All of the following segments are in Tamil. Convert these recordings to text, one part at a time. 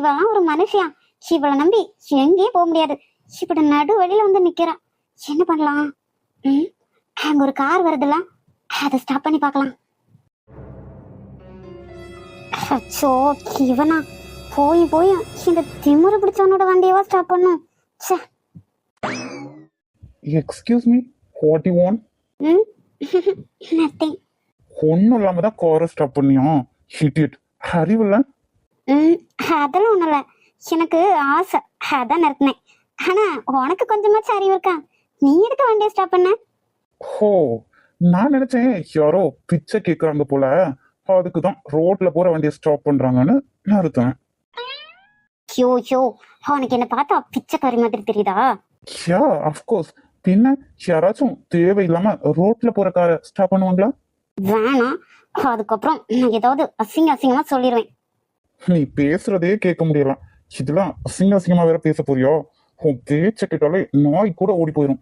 இவெல்லாம் ஒரு மனுஷியா? இவளை நம்பி எங்கேயும் போக முடியாது. இப்படி நடு வழியில வந்து நிக்கிறா. என்ன பண்ணலாம்? ம்? அங்க ஒரு கார் வருதுல்ல? அதை ஸ்டாப் பண்ணி பார்க்கலாம். அச்சோ இவனா. போய் போய் இந்த திமிரு பிடிச்சவனோட வண்டியவா ஸ்டாப் பண்ணும். ச்சே. Excuse me what you want hmm? Nothing ஒன்றும் இல்லாம தான் காரை ஸ்டாப் பண்ணியா ஹிட் அறிவில்ல ம் அதெல்லாம் ஒன்றும் இல்லை எனக்கு ஆசை. அதான் நிறுத்தினேன். ஆனா உனக்கு கொஞ்சமாச்சும் அறிவு இருக்கா? நீ எதுக்கு வண்டியை ஸ்டாப் பண்ண? ஹோ நான் நினைச்சேன் யாரோ பிச்சை கேட்குறாங்க போல. அதுக்கு தான் ரோட்ல போற வண்டியை ஸ்டாப் பண்றாங்கன்னு நிறுத்தேன் யோ யோ அவனுக்கு என்ன பார்த்தா பிச்சைக்காரி மாதிரி தெரியுதா? யா அஃப்கோர்ஸ் பின்ன யாராச்சும் தேவையில்லாம ரோட்ல போற காரை ஸ்டாப் பண்ணுவாங்களா? வேணாம். அதுக்கப்புறம் நான் ஏதாவது அசிங்க அசிங்கமா சொல்லிடுவேன் நீ பேசுறதே கேட்க முடியல. இதெல்லாம் அசிங்க அசிங்கமா வேற பேச போறியோ? உன் பேச்ச கேட்டாலே நாய் கூட ஓடி போயிடும்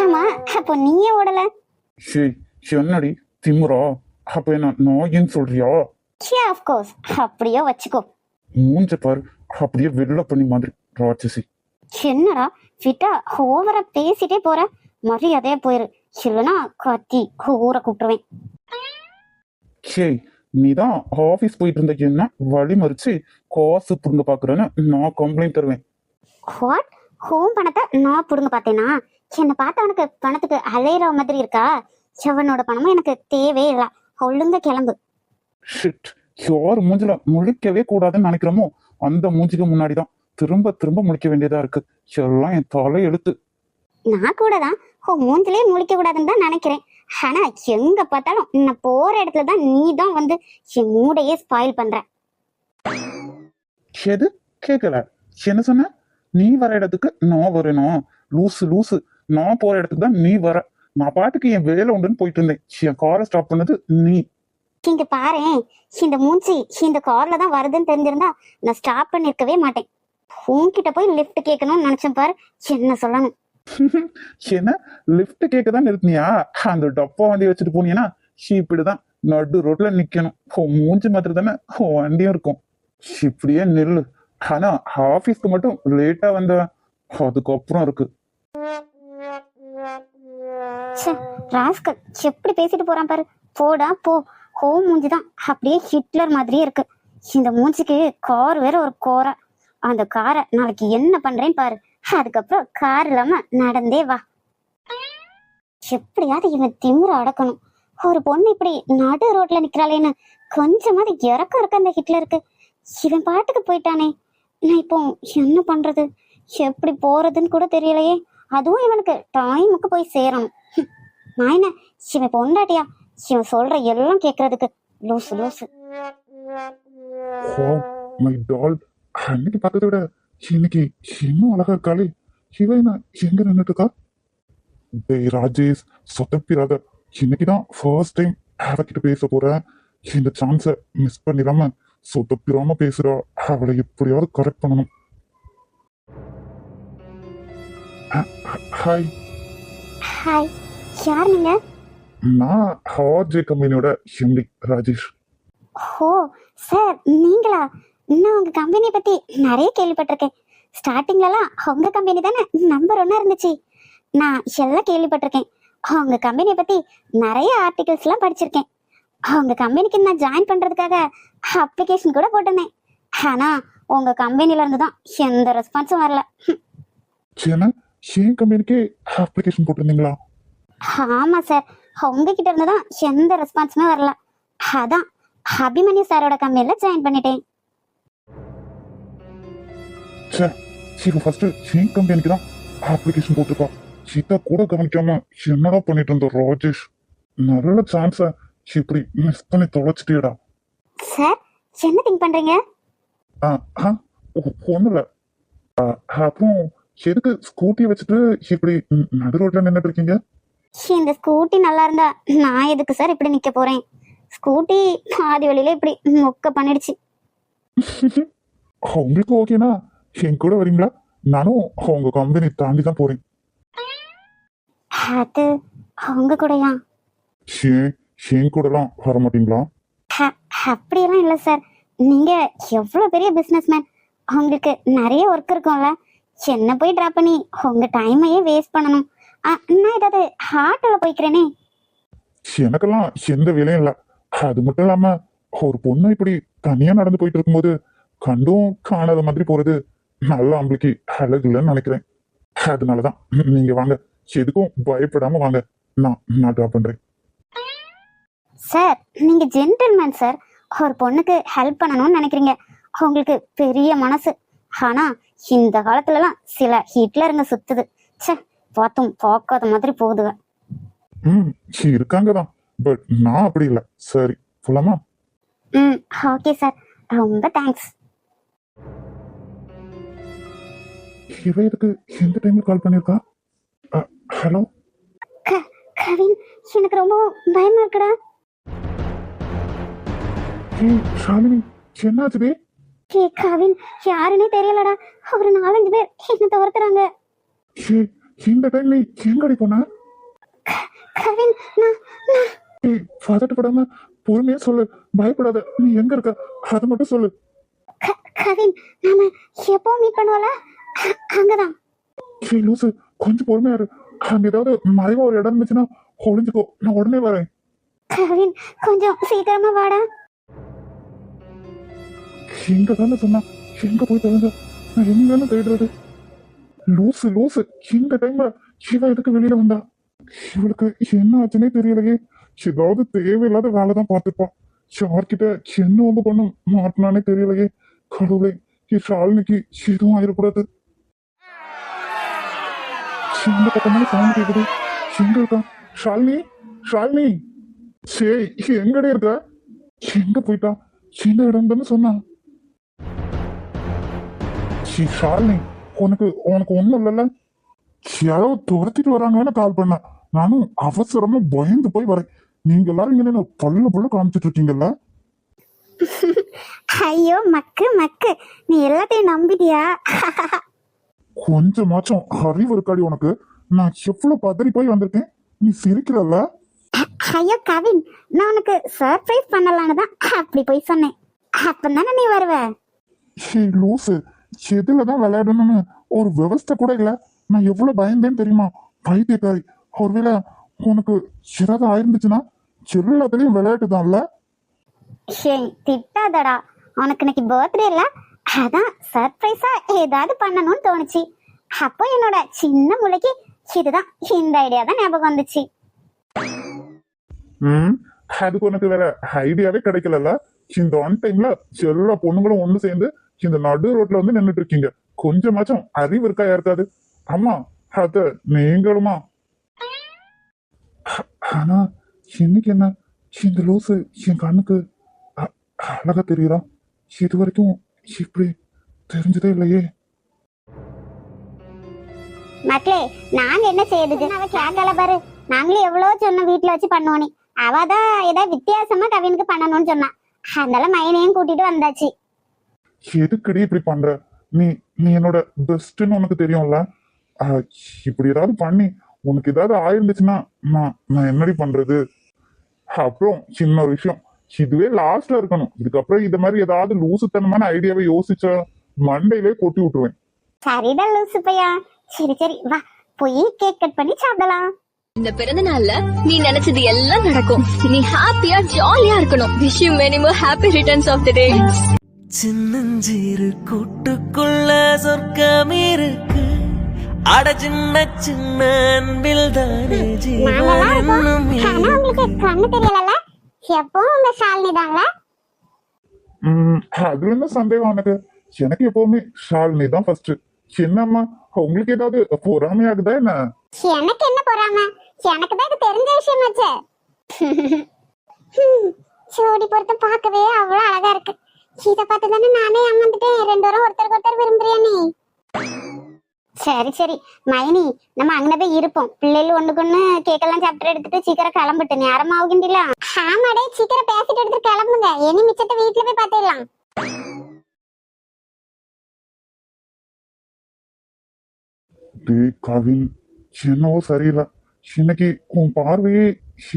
ஆமா அப்போ நீயே ஓடல? ஷேய் என்னடி? திமுறா? அப்ப என்ன நாயின்னு சொல்றியா? யா அஃப்கோர்ஸ் அப்படியே வச்சுக்கோ. மூஞ்ச பாரு. அப்படியே வெள்ள பண்ணி மாதிரி ராட்சசி. என்னடா? விட்டா ஓவரா பேசிட்டே போற. மரியாதையா போயிரு. இல்லைன்னா கத்தி ஊரை கூப்பிட்டுருவேன். ஷேய் நீ தான் ஆபீஸ் போயிட்டு இருந்த என்ன? வழி மறிச்சு காசு புடுங்க பாக்குறேன்னு நான் கம்ப்ளைண்ட் தருவேன். வாட் ஹோம் பணத்தை நான் புடுங்க பார்த்தேனா? என்னை பார்த்த அவனுக்கு பணத்துக்கு அலையிற மாதிரி இருக்கா? எவனோட பணமும் எனக்கு தேவையே இல்லை. ஒழுங்க கிளம்பு. ஷிட் யார் மூஞ்சில முழிக்கவே கூடாதுன்னு நினைக்கிறோமோ அந்த மூஞ்சிக்கு முன்னாடி தான் திரும்ப திரும்ப முழிக்க வேண்டியதா இருக்கு. எல்லாம் என் தலை எழுத்து நான் கூட தான் ஓ மூஞ்சிலே முழிக்க கூடாதுன்னு தான் நினைக்கிறேன். ஆனா எங்க பார்த்தாலும் நான் போற இடத்துல தான் நீ தான் வந்து என் மூடையே ஸ்பாயில் பண்ற. எது? கேட்கல என்ன சொன்ன? நீ வர இடத்துக்கு நான் வரணும் லூசு லூசு. நான் போற இடத்துக்கு தான் நீ வர. நான் பாட்டுக்கு என் வேலை உண்டுன்னு போயிட்டு இருந்தேன். என் காரை ஸ்டாப் பண்ணது நீ. இங்க பாரேன். இந்த மூஞ்சி இந்த கார்ல தான் வருதுன்னு தெரிஞ்சிருந்தா நான் ஸ்டாப் பண்ணிருக்கவே மாட்டேன். உன்கிட்ட போய் லிஃப்ட் கேட்கணும்னு நினைச்சேன் பாரு. என்ன சொல்லணும்? என்ன? லிஃப்ட் கேட்க தான் நிறுத்தினியா? அந்த டப்பா வண்டி வச்சுட்டு போனீங்கன்னா இப்படிதான் நடு ரோட்ல நிக்கணும். மூஞ்சி மாதிரி தானே வண்டியும் இருக்கும். இப்படியே நெல்லு. ஆனா ஆபீஸ்க்கு மட்டும் லேட்டா வந்த அதுக்கப்புறம் இருக்கு. ராஸ்கல் எப்படி பேசிட்டு போறான் பாரு. போடா போ. ஹோ மூஞ்சி தான் அப்படியே ஹிட்லர் மாதிரியே இருக்கு. இந்த மூஞ்சிக்கு கார் வேற ஒரு கோரா. அந்த காரை நாளைக்கு என்ன பண்றேன்னு பாரு. அதுக்கப்புறம் கார் இல்லாம நடந்தே வா. எப்படியாவது இவன் திமிர அடக்கணும். ஒரு பொண்ணு இப்படி நடு ரோட்ல நிக்கிறாளேன்னு கொஞ்சமாவது இறக்கம் இருக்க அந்த ஹிட்லருக்கு? இவன் பாட்டுக்கு போயிட்டானே. நான் இப்போ என்ன பண்றது? எப்படி போறதுன்னு கூட தெரியலையே. அதுவும் இவனுக்கு டைமுக்கு போய் சேரணும். நான் என்ன? இவன் பொண்டாட்டியா? இவன் சொல்ற எல்லாம் கேக்குறதுக்கு லூசு லூசு. Oh மை டால் அன்னைக்கு பார்த்ததை விட இன்னைக்கு இன்னும் அழகா இருக்காளே இவ என்ன எங்க நின்னுட்டு இருக்கா டேய் ராஜேஷ் சொதப்பிராத. இன்னைக்குதான் ஃபர்ஸ்ட் டைம் அவகிட்ட பேச போறேன். இந்த சான்ஸை மிஸ் பண்ணிடாம சொதப்பிராம பேசுறா. அவளை எப்படியாவது கரெக்ட் பண்ணணும். ஹாய் ஹாய் யார் நீங்க? நான் ஹார்ஜே கம்பெனியோட எம்டி ராஜேஷ். ஓ சார் நீங்களா? நான் உங்க கம்பெனியை பத்தி நிறைய கேள்விப்பட்டிருக்கேன். ஸ்டார்டிங்லலாம் உங்க கம்பெனி தானே நம்பர் ஒன்னா இருந்துச்சு. நான் எல்லாம் கேள்விப்பட்டிருக்கேன். உங்க கம்பெனியை பத்தி நிறைய ஆர்டிகல்ஸ்லாம் படிச்சிருக்கேன். உங்க கம்பெனிக்கு நான் ஜாயின் பண்றதுக்காக அப்ளிகேஷன் கூட போட்டிருந்தேன். ஆனா உங்க கம்பெனில இருந்து தான் எந்த ரெஸ்பான்ஸும் வரல. சேனா என் கம்பெனிக்கே அப்ளிகேஷன் போட்டிருந்தீங்களா? ஆமா சார். உங்ககிட்ட இருந்து தான் எந்த ரெஸ்பான்ஸுமே வரல. அதான் அபிமன்யு சாரோட கம்பெனில ஜாயின் பண்ணிட்டேன். சே இவ ஃபர்ஸ்ட் என் கம்பெனிக்கு தான் அப்ளிகேஷன் போட்டிருக்கா இதை கூட கவனிக்காம என்னடா பண்ணிட்டு இருந்த ராஜேஷ் நல்ல சான்ஸ இப்படி மிஸ் பண்ணி தொலைச்சிட்டியடா சார் என்ன திங்க் பண்றீங்க ஆ ஆ இல்லை அப்புறம் எதுக்கு ஸ்கூட்டியை வச்சுட்டு இப்படி நடு ரோட்ல நின்றுட்டு இருக்கீங்க இந்த ஸ்கூட்டி நல்லா இருந்தா நான் எதுக்கு சார் இப்படி நிக்க போறேன் ஸ்கூட்டி பாதி வழியில இப்படி மொக்க பண்ணிடுச்சு உங்களுக்கு ஓகேனா என் கூட வரீங்களா? நானும் உங்க கம்பெனி தாண்டி தான் போறேன். அது அவங்க கூடயா? ஏன்? என் கூடலாம் வர மாட்டீங்களா? அப்படியெல்லாம் இல்லை சார் நீங்க எவ்வளவு பெரிய பிசினஸ்மேன் உங்களுக்கு நிறைய ஒர்க் இருக்கும்ல. என்ன போய் ட்ராப் பண்ணி உங்க டைமையே வேஸ்ட் பண்ணணும். நான் ஏதாவது ஹார்ட்ல போய்க்கிறேனே. எனக்கெல்லாம் எந்த வேலையும் இல்லை. அது மட்டும் இல்லாம ஒரு பொண்ணு இப்படி தனியா நடந்து போயிட்டு இருக்கும்போது கண்டும் காணாத மாதிரி போறது. நல்ல ஆம்பளைக்கு அழகு இல்லைன்னு நினைக்கிறேன். அதனாலதான் நீங்க வாங்க. எதுக்கும் பயப்படாம வாங்க. நான் நான் ட்ராப் பண்றேன். சார் நீங்க ஜென்டில்மேன் சார். ஒரு பொண்ணுக்கு ஹெல்ப் பண்ணணும்னு நினைக்கிறீங்க. உங்களுக்கு பெரிய மனசு. ஆனா இந்த காலத்துலலாம் சில ஹிட்லருங்க சுத்துது. ச்சே பார்த்தும் பார்க்காத மாதிரி போகுதுங்க. ம் இருக்காங்க தான் பட் நான் அப்படி இல்லை. சரி போலாமா? ம் ஓகே சார். ரொம்ப தேங்க்ஸ் இவ எதுக்கு எந்த டைம்ல கால் பண்ணிருக்கா ஹலோ கவின் எனக்கு ரொம்ப பயமா இருக்குடா. ஹே ஷாலினி என்னாச்சுடி கே கவின் யாருன்னே தெரியலடா. ஒரு நாலஞ்சு பேர் என்ன துரத்துறாங்க. ஹே இந்த டைம் நீ எங்கடி போன? கவின் நான் ஏய் பதட்டப்படாம பொறுமையா சொல்லு. பயப்படாத நீ எங்க இருக்க? அதை மட்டும் சொல்லு. கவின் நாம எப்போ மீட் பண்ணுவோம்ல? அங்கதான். ஹே லூசு கொஞ்சம் பொறுமையா இரு. அங்க ஏதாவது மறைவா ஒரு இடம் இருந்துச்சுன்னா ஒளிஞ்சுக்கோ. நான் உடனே வரேன். கவின் கொஞ்சம் சீக்கிரமா வாடா. எங்க தானே சொன்னா. எங்க போய் தொலைஞ்ச? நான் எங்கன்னு தேடுறது? லூசு லூசு இந்த டைம்ல இவ எதுக்கு வெளியில வந்தா? இவளுக்கு என்ன ஆச்சுன்னே தெரியலையே. ஏதாவது தேவையில்லாத வேலை தான் பார்த்துப்பா யார்கிட்ட என்ன வந்து பண்ண மாட்டினானே தெரியலையே. கடவுளே ஷாலினிக்கு எதுவும் ஆயிடக்கூடாது. எந்த பக்கமான சவுண்ட் கேக்குது. எங்க இருக்கா? ஷாலினி? ஷாலினி? சே எங்கடே இருக்க? எங்க போயிட்டா? இந்த இடம் தானே சொன்னா. ஷி, ஷாலினி உனக்கு உனக்கு ஒண்ணும் இல்லைல்ல? யாரோ துரத்திட்டு வராங்கன்னு கால் பண்ணேன் நானும் அவசரமா பயந்து போய் வரேன். நீங்க எல்லாரும் இங்க நின்னு பல்ல பல்ல காமிச்சிட்டு இருக்கீங்கல்ல? ஐயோ மக்கு மக்கு. நீ எல்லாத்தையும் நம்பிட்டியா? கொஞ்சமாச்சும் அறிவு இருக்காடி உனக்கு. நான் எவ்வளவு பதறி போய் வந்திருக்கேன். நீ சிரிக்கிறல்ல? ஐயோ கவின் நான் உனக்கு சர்ப்ரைஸ் பண்ணலான்னு தான் அப்படி போய் சொன்னேன். அப்பதானே நீ வருவ? ஹே லூசு எதுலதான் விளையாடணும்னு ஒரு விவஸ்தை கூட இல்ல. நான் எவ்வளவு பயந்தேன்னு தெரியுமா? பைத்தியக்காரி ஒருவேளை உனக்கு ஏதாவது ஆயிருந்துச்சுன்னா எல்லாத்துலயும் விளையாட்டு தான்ல திட்டாதடா. உனக்கு இன்னைக்கு பர்த்டே இல்ல? அதான் சர்ப்ரைஸா ஏதாவது பண்ணணும்னு தோணுச்சு. அப்போ என்னோட சின்ன முளைக்கு இதுதான். இந்த ஐடியா தான் ஞாபகம் வந்துச்சு. ம் அதுக்கு உனக்கு வேற ஐடியாவே கிடைக்கலல்ல? இந்த ஒன் டைம்ல எல்லா பொண்ணுங்களும் ஒண்ணு சேர்ந்து இந்த நடு ரோட்ல வந்து நின்றுட்டு இருக்கீங்க கொஞ்சமாச்சும் அறிவு இருக்கா யாருக்காது ஆமா அத நீங்களுமா? ஆனா இன்னைக்கு என்ன? இந்த லூசு என் கண்ணுக்கு அ- அழகா தெரியுதா? இது வரைக்கும் இப்படி தெரிஞ்சதே இல்லையே. மக்களே நாங்க என்ன செய்யுது அவ கேட்கல பாரு. நாங்களும் எவ்வளவு சொன்னோம் வீட்டுல வச்சு பண்ணுவோனே அவ தான் ஏதாவது வித்தியாசமா கவினுக்கு பண்ணணும்னு சொன்னா. அதனால மைனையும் கூட்டிட்டு வந்தாச்சு. எதுக்கடி இப்படி பண்ற? நீ நீ என்னோட பெஸ்ட்னு உனக்கு தெரியும்ல? இப்படி ஏதாவது பண்ணி உனக்கு ஏதாவது ஆயிருந்துச்சுன்னா நான் நான் என்னடி பண்றது? அப்புறம் இன்னொரு விஷயம். இதுவே லாஸ்ட்ல இருக்கணும். இதுக்கப்புறம் இது மாதிரி ஏதாவது லூசுத்தனமான ஐடியாவை யோசிச்ச மண்டையிலே கொட்டி விட்டுருவேன். சரிடா லூசு பையா. சரி சரி வா. போய் கேக் கட் பண்ணி சாப்பிடலாம். இந்த பிறந்த நாள்ல நீ நினைச்சது எல்லாம் நடக்கும். நீ ஹாப்பியா ஜாலியா இருக்கணும். Wish you many more happy returns of the day சின்னஞ்சிறு கூட்டுக்குள்ள சொர்க்கம் இருக்கு அட சின்ன சின்ன அன்பில் தானே ஜீவன் எப்பவும் உங்க ஷாலினி தாங்களா? அதுல என்ன சந்தேகம் எனக்கு எனக்கு எப்பவுமே ஷாலினி தான் ஃபர்ஸ்ட் என்னம்மா உங்களுக்கு ஏதாவது பொறாமையாகுதா என்ன? எனக்கு என்ன பொறாம? எனக்கு தான் இது தெரிஞ்ச விஷயமாச்சே ஜோடி பொறுத்த பார்க்கவே அவ்வளவு அழகா இருக்கு. இத பார்த்து தானே நானே அமர்ந்துட்டேன். ரெண்டு பேரும் ஒருத்தருக்கு ஒருத்தர் விரும்புறியா நீ? சரி சரி. மைனி நம்ம அங்கே போய் இருப்போம். பிள்ளைகள் ஒண்ணுக்கு கேக்கெல்லாம் சாப்பிட்டு எடுத்துட்டு சீக்கிரம் கிளம்பிட்டு. நேரம் ஆகுங்கில ஆமாடே சீக்கிரம் பேசிட்டு எடுத்துட்டு கிளம்புங்க. இனி மிச்சத்தை வீட்டுல போய் பார்த்துடலாம் டேய் கவின் என்னவோ சரியில்லை. இன்னைக்கு உன் பார்வையே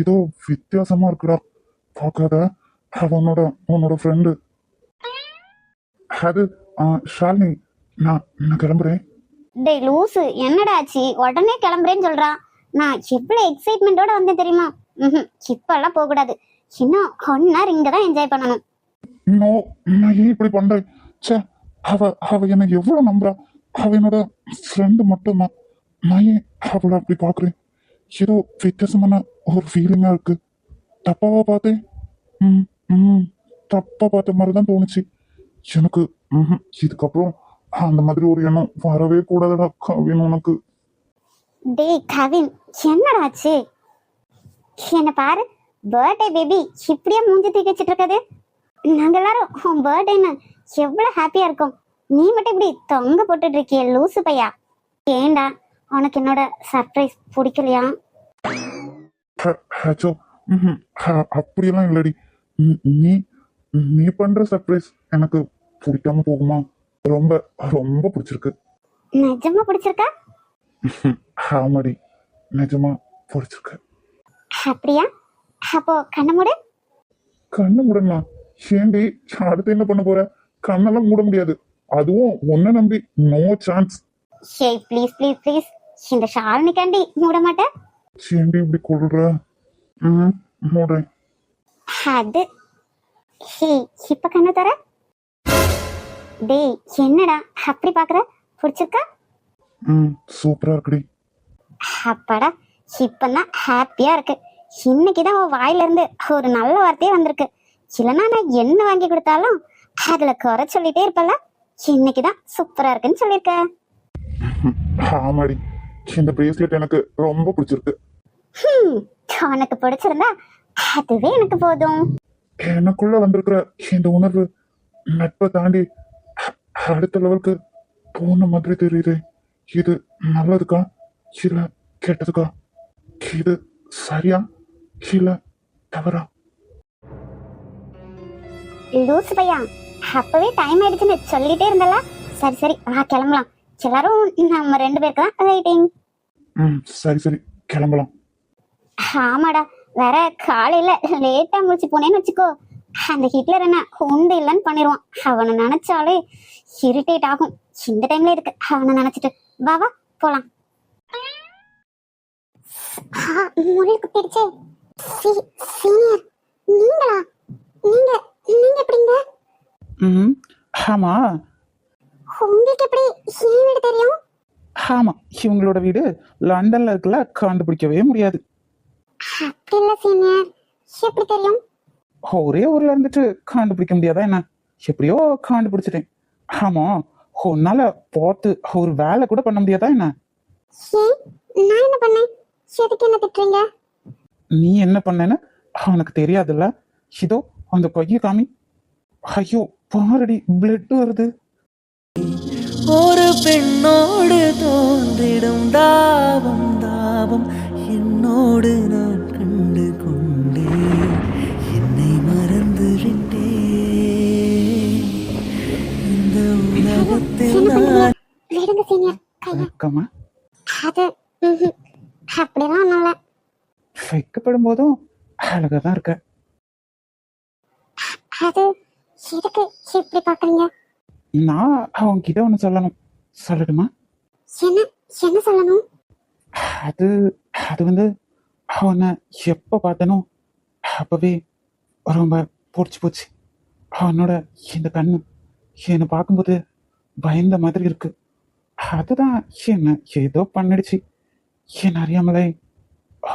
ஏதோ வித்தியாசமா இருக்குடா. பார்க்காத அவனோட உன்னோட ஃப்ரெண்டு அது ஷாலினி நான் நான் கிளம்புறேன். டேய் லூசு என்னடா ஆச்சு? உடனே கிளம்புறேன்னு சொல்றான் நான் எவ்வளோ எக்ஸைட்மெண்ட்டோட வந்தேன் தெரியுமா? ம் இப்பெல்லாம் போக கூடாது இன்னும் ஒன் ஹவர் இங்க தான் என்ஜாய் பண்ணணும். நோ நான் ஏன் இப்படி பண்றேன் சே அவ அவ என்னை எவ்வளவு நம்புறா? அவ என்னோட ஃப்ரெண்டு மட்டும்தான். நான் ஏன் அவளை அப்படி பாக்குறேன் ஏதோ வித்தியாசமான ஒரு ஃபீலிங்கா இருக்கு. தப்பாவா பார்த்தேன்? ம் ம். தப்பா பார்த்த மாதிரி தான் தோணுச்சு. எனக்கு ம் இதுக்கப்புறம் அந்த மாதிரி ஒரு எண்ணம் வரவே கூடாதுடா கவின் உனக்கு. டேய் கவின் என்னடா ஆச்சு? என்ன பாரு பர்த்டே பேபி இப்படியே மூஞ்சி தூக்கி வச்சிட்டு இருக்குது நாங்க எல்லாரும் உன் பர்த்டேன்னு எவ்வளவு ஹாப்பியா இருக்கோம். நீ மட்டும் இப்படி தொங்க போட்டுட்டு இருக்கிய லூசு பையா? ஏண்டா உனக்கு என்னோட சர்ப்ரைஸ் பிடிக்கலையா? ஹ- அப்படியெல்லாம் இல்லடி. நீ நீ பண்ற சர்ப்ரைஸ் எனக்கு பிடிக்காம போகுமா? ரொம்ப ரொம்ப பிடிச்சிருக்கு. நிஜமா பிடிச்சிருக்கா? ஆமாடி நிஜமா பிடிச்சிருக்கு. அப்படியா? அப்போ கண்ண மூடு. கண்ணு மூடனா ஏண்டி அடுத்து என்ன பண்ண போற? கண்ணெல்லாம் மூட முடியாது. அதுவும் உன்னை நம்பி no chance hey please please please இந்த ஷாலினிக்காண்டி மூட மாட்டேன் ஏண்டி இப்படி கொள்ற ம் மூடுறேன். அது ஹே இப்ப கண்ணு தர டேய் என்னடா? அப்படி பாக்குற? பிடிச்சிருக்கா? ம் சூப்பரா இருக்குடி. அப்பாடா இப்பதான் ஹாப்பியா இருக்கு. இன்னைக்குதான் உன் வாயில இருந்து ஒரு நல்ல வார்த்தையே வந்திருக்கு. இல்லைன்னா நான் என்ன வாங்கி கொடுத்தாலும் அதுல குறை சொல்லிட்டே இருப்பல இன்னைக்குதான் சூப்பரா இருக்குன்னு சொல்லியிருக்க. ஆமாடி. இந்த பிரேஸ்லெட் எனக்கு ரொம்ப பிடிச்சிருக்கு. உனக்கு பிடிச்சிருந்தா அதுவே எனக்கு போதும். எனக்குள்ள வந்திருக்கிற இந்த உணர்வு நட்பை தாண்டி அடுத்த லெவலுக்கு போன மாதிரி தெரியுது. இது நல்லதுக்கா? இல்ல கெட்டதுக்கா? இது சரியா? இல்ல தவறா? லூசு பையா அப்பவே டைம் ஆயிடுச்சுன்னு சொல்லிட்டே இருந்தல சரி சரி வா கிளம்பலாம். எல்லாரும் நம்ம ரெண்டு பேருக்கு தான் வெயிட்டிங் ம் சரி சரி கிளம்பலாம். ஆமாடா வேற காலையில லேட்டா முடிச்சு போனேன்னு வச்சுக்கோ. அந்த ஹிட்லர் என்ன உண்டு இல்லைன்னு பண்ணிடுவான் அவனை நினைச்சாலே இரிட்டேட் ஆகும். இந்த டைம்ல இருக்கு. அவனை நினைச்சிட்டு வா வா போலாம். முறை குத்திடுச்சே சீனியர் நீங்களா? நீங்க நீங்க எப்படிங்க ம் ஆமா. உங்களுக்கு எப்படி என் வீடு தெரியும்? ஆமா. இவங்களோட வீடு லண்டன்ல இருக்குல்ல கண்டுபிடிக்கவே முடியாது. அப்படி இல்ல சீனியர் எப்படி தெரியும்? ஒரே ஊர்ல இருந்துட்டு கண்டுபிடிக்க முடியாதா என்ன? எப்படியோ கண்டுபிடிச்சிட்டேன். ஆமா உன்னால பார்த்து ஒரு வேலை கூட பண்ண முடியாதா என்ன? நான் என்ன பண்ணேன்? எதுக்கு என்ன திட்டுறீங்க? நீ என்ன பண்ணேன்னு அவனுக்கு தெரியாதுல்ல? இதோ அந்த கையை காமி. ஐயோ பாரடி பிளட் வருது. ஒரு பெண்ணோடு தோன்றிடும் தாபம் தாபம். என்னோடு நான் விடுங்க சீனியர் கைய வெக்கமா அது. அப்படிலாம் இல்ல வெக்கப்படும் போதும் அழகா தான் இருக்க அது எதுக்கு இப்படி பாக்குறீங்க? நான் அவன்கிட்ட ஒன்று சொல்லணும். சொல்லட்டுமா? என்ன என்ன சொல்லணும்? அது அது வந்து அவனை எப்போ பார்த்தனோ அப்பவே ரொம்ப பிடிச்சி போச்சு. அவனோட இந்த கண்ணு என்னை பார்க்கும்போது பயந்த மாதிரி இருக்கு. அதுதான் என்ன ஏதோ பண்ணிடுச்சு. என்ன அறியாமலே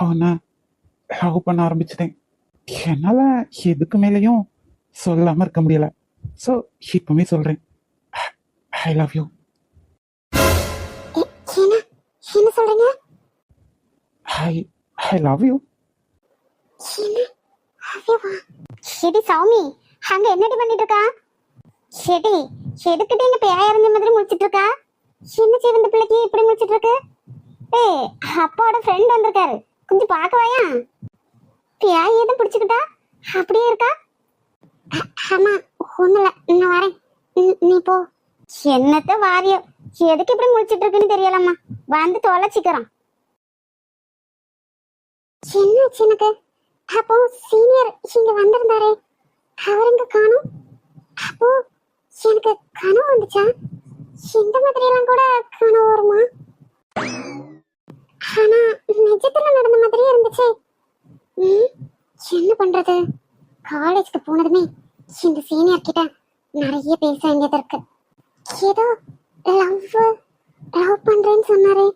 அவனை லவ் பண்ண ஆரம்பிச்சிட்டேன். என்னால் எதுக்கு மேலேயும் சொல்லாமல் இருக்க முடியல. ஸோ இப்பவுமே சொல்கிறேன் ஐ லவ் யூ என்ன சொல்றீங்க? ஐ ஐ லவ் யூ செடி சௌமி அங்க என்னடி பண்ணிட்டு இருக்கா? செடி எதுக்கிட்ட இங்க பேய அறிஞ்ச மாதிரி முடிச்சிட்டு இருக்கா? என்ன செய்து இந்த பிள்ளைக்கு இப்படி முடிச்சிட்டு இருக்கு ஏய் அப்பாவோட ஃப்ரெண்ட் வந்திருக்காரு. கொஞ்சம் பார்க்கவாயா? பேய் எதுவும் பிடிச்சிக்கிட்டா? அப்படியே இருக்கா? ஆமா ஒண்ணுல நான் வரேன். நீ- போ. என்னத்த வாரியோ எதுக்கு இப்படி முடிச்சிட்டு இருக்குன்னு தெரியலம்மா. வந்து தொலைச்சிக்கிறோம். என்னாச்சு எனக்கு? அப்போ சீனியர் இங்க வந்திருந்தாரே. அவர் எங்க காணும்? அப்போ எனக்கு கனவு வந்துச்சா? இந்த மாதிரி எல்லாம் கூட கனவு வருமா ஆனா நிஜத்துல நடந்த மாதிரியே இருந்துச்சு. என்ன பண்றது? காலேஜ்க்கு போனதுமே இந்த சீனியர் கிட்ட நிறைய பேச வேண்டியது இருக்கு. ஏதோ லவ் லவ் பண்றேன்னு சொன்னாரு.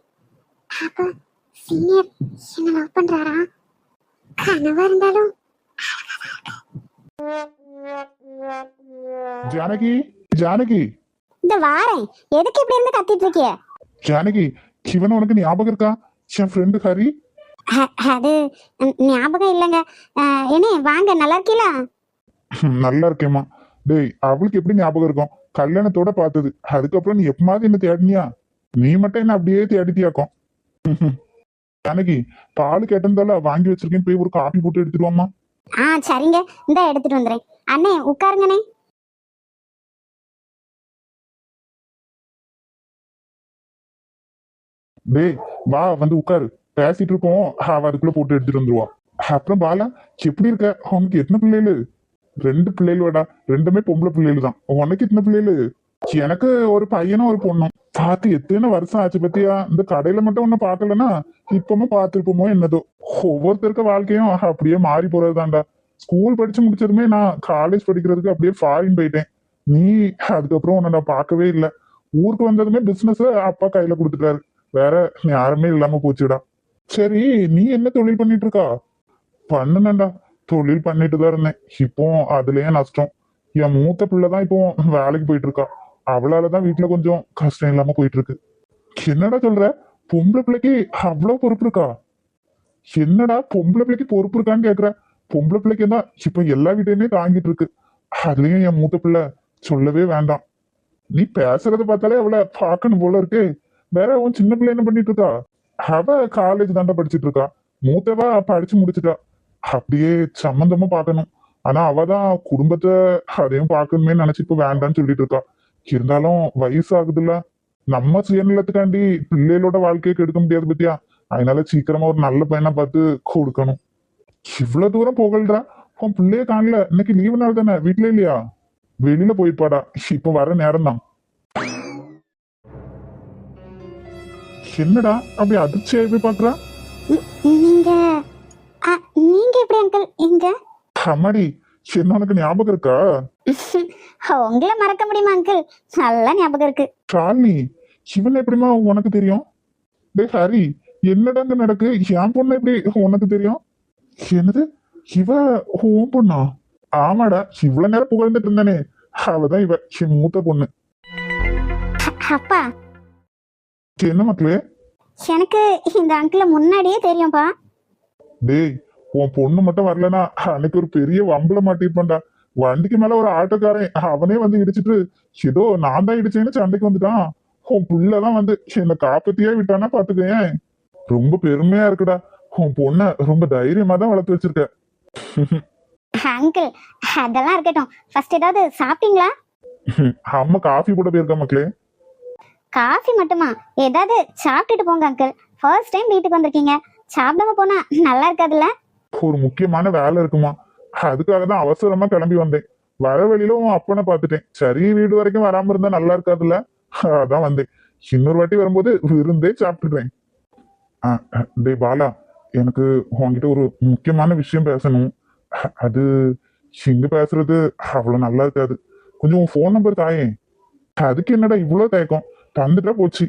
அப்ப சீனியர் என்ன லவ் பண்றாரா? கனவா இருந்தாலும். ஜானகி ஜானகி. இந்த வாரேன். எதுக்கு இப்படி இருந்து கத்திட்டு இருக்கிய? ஜானகி சிவன் உனக்கு ஞாபகம் இருக்கா? என் ஃப்ரெண்டு ஹரி. அது ஞாபகம் இல்லைங்க. என்ன வாங்க நல்லா இருக்கீங்களா நல்லா இருக்கேம்மா. டேய் அவளுக்கு எப்படி ஞாபகம் இருக்கும்? கல்யாணத்தோட பார்த்தது. அதுக்கப்புறம் நீ எப்பமாவது என்ன தேடினியா? நீ மட்டும் என்ன அப்படியே தேடிட்டியாக்கும்? ஹம். ஜானகி பால் கேட்டிருந்தால வாங்கி வச்சிருக்கேன் போய் ஒரு காபி போட்டு எடுத்துருவாமா ஆ சரிங்க. இந்த எடுத்துட்டு வந்துடுறேன். அண்ணே உட்காருங்கண்ணே. டேய் வா வந்து உட்காரு. பேசிட்டு இருக்கோம் அவ அதுக்குள்ள போட்டு எடுத்துட்டு வந்துருவா. அப்புறம் பாலா எப்படி இருக்க? உனக்கு எத்தனை பிள்ளைகளு? ரெண்டு பிள்ளைகளோடா. ரெண்டுமே பொம்பளை பிள்ளைகள் தான் உனக்கு எத்தனை பிள்ளைகளு? எனக்கு ஒரு பையனும் ஒரு பொண்ணும். பார்த்து எத்தனை வருஷம் ஆச்சு பத்தியா இந்த கடையில மட்டும் ஒன்னும் பாக்கலன்னா இப்பவும் பார்த்திருப்போமோ என்னதோ. ஒவ்வொருத்தருக்க வாழ்க்கையும் அப்படியே மாறி போறதுதான்டா. ஸ்கூல் படிச்சு முடிச்சதுமே நான் காலேஜ் படிக்கிறதுக்கு அப்படியே ஃபாரின் போயிட்டேன். நீ அதுக்கப்புறம் உன்னை நான் பார்க்கவே இல்லை. ஊருக்கு வந்ததுமே பிசினஸ் அப்பா கையில கொடுத்துட்டாரு. வேற யாருமே இல்லாம போச்சுடா. சரி நீ என்ன தொழில் பண்ணிட்டு இருக்கா பண்ணுனேன்டா. தொழில் பண்ணிட்டு தான் இருந்தேன். இப்போ அதுலயே நஷ்டம். என் மூத்த பிள்ளைதான் இப்போ வேலைக்கு போயிட்டு இருக்கா அவளாலதான் வீட்டுல கொஞ்சம் கஷ்டம் இல்லாம போயிட்டு இருக்கு என்னடா சொல்ற? பொம்பளை பிள்ளைக்கு அவ்வளவு பொறுப்பு இருக்கா? என்னடா பொம்பளை பிள்ளைக்கு பொறுப்பு இருக்கான்னு கேக்குற? பொம்பளை பிள்ளைக்கு தான் இப்ப எல்லா வீட்டையுமே தாங்கிட்டு இருக்கு. அதுலயும் என் மூத்த பிள்ளை சொல்லவே வேண்டாம். நீ பேசுறத பார்த்தாலே அவளை பார்க்கணும் போல இருக்கு. வேற உன் சின்ன பிள்ளை என்ன பண்ணிட்டு இருக்கா? அவ காலேஜ் தாண்டா படிச்சிட்டு இருக்கா. மூத்தவா படிச்சு முடிச்சிட்டா. அப்படியே சம்மந்தமா பார்க்கணும். ஆனா அவதான் குடும்பத்தை அதையும் பார்க்கணுமே நினைச்சு இப்ப வேண்டாம்னு சொல்லிட்டு இருக்கா. இருந்தாலும் வயசு ஆகுதுல்ல நம்ம சுயநலத்துக்காண்டி பிள்ளைகளோட வாழ்க்கையை கெடுக்க முடியாது பத்தியா? அதனால சீக்கிரமா ஒரு நல்ல பையனா பார்த்து கொடுக்கணும். இவ்வளவு தூரம் புகழ்றா? உன் பிள்ளைய காணல. இன்னைக்கு லீவு நாள் தானே? வீட்ல இல்லையா? வெளியில போயிருப்பாடா இப்ப வர நேரம் தான் என்னடா அப்படி அதிர்ச்சியாகி போய் பாக்குறா? நீங்க நீங்க எப்படி அங்கிள் இங்க அம்மாடி என்ன உனக்கு ஞாபகம் இருக்கா? உங்களை மறக்க முடியுமா அங்கிள் நல்லா ஞாபகம் இருக்கு. ஷாலினி இவன் எப்படிமா உனக்கு தெரியும்? டேய் ஹரி என்னடா இங்க நடக்கு? என் பொண்ணு எப்படி உனக்கு தெரியும்? என்னது? இவ உன் பொண்ணா? ஆமாடா இவ்வளவு நேரம் புகழ்ந்துட்டு இருந்தானே. அவதான் இவ என் மூத்த பொண்ணு. அப்பா என்ன மக்களே? எனக்கு இந்த அங்கிளை முன்னாடியே தெரியும்பா. டேய் உன் பொண்ணு மட்டும் வரலனா அன்னைக்கு ஒரு பெரிய வம்பல மாட்டிருப்பான்டா வண்டிக்கு மேல ஒரு ஆட்டோக்காரன் அவனே வந்து இடிச்சிட்டு ஏதோ நான் தான் இடிச்சேன்னு சண்டைக்கு வந்துட்டான். உன் புள்ளதான் வந்து என்னை காப்பத்தியே விட்டானா பாத்துக்கேன் ரொம்ப பெருமையா இருக்குடா. உன் பொண்ண ரொம்ப தைரியமா தான் வளர்த்து வச்சிருக்க. அங்கிள் அதெல்லாம் இருக்கட்டும். ஃபர்ஸ்ட் ஏதாவது சாப்பிட்டீங்களா? அம்மா காஃபி போட போயிருக்கா மக்களே. காஃபி மட்டுமா? ஏதாவது சாப்பிட்டுட்டு போங்க அங்கிள் ஃபர்ஸ்ட் டைம் வீட்டுக்கு வந்திருக்கீங்க. சாப்பிடாம போனா நல்லா இருக்காதுல்ல? ஒரு முக்கியமான வேலை இருக்குமா? அதுக்காக தான் அவசரமா கிளம்பி வந்தேன். வர வழியில உன் அப்பனை பார்த்துட்டேன். சரி வீடு வரைக்கும் வராம இருந்தா நல்லா இருக்காதுல்ல? அதான் வந்தேன். இன்னொரு வாட்டி வரும்போது விருந்தே சாப்பிட்டுடுறேன் ஆ, ஆ, டேய் பாலா எனக்கு உங்ககிட்ட ஒரு முக்கியமான விஷயம் பேசணும். அது இங்க பேசுறது அவ்வளவு நல்லா இருக்காது. கொஞ்சம் உன் ஃபோன் நம்பர் தாயே. அதுக்கு என்னடா இவ்வளவு தயக்கம்? தந்துட்டா போச்சு.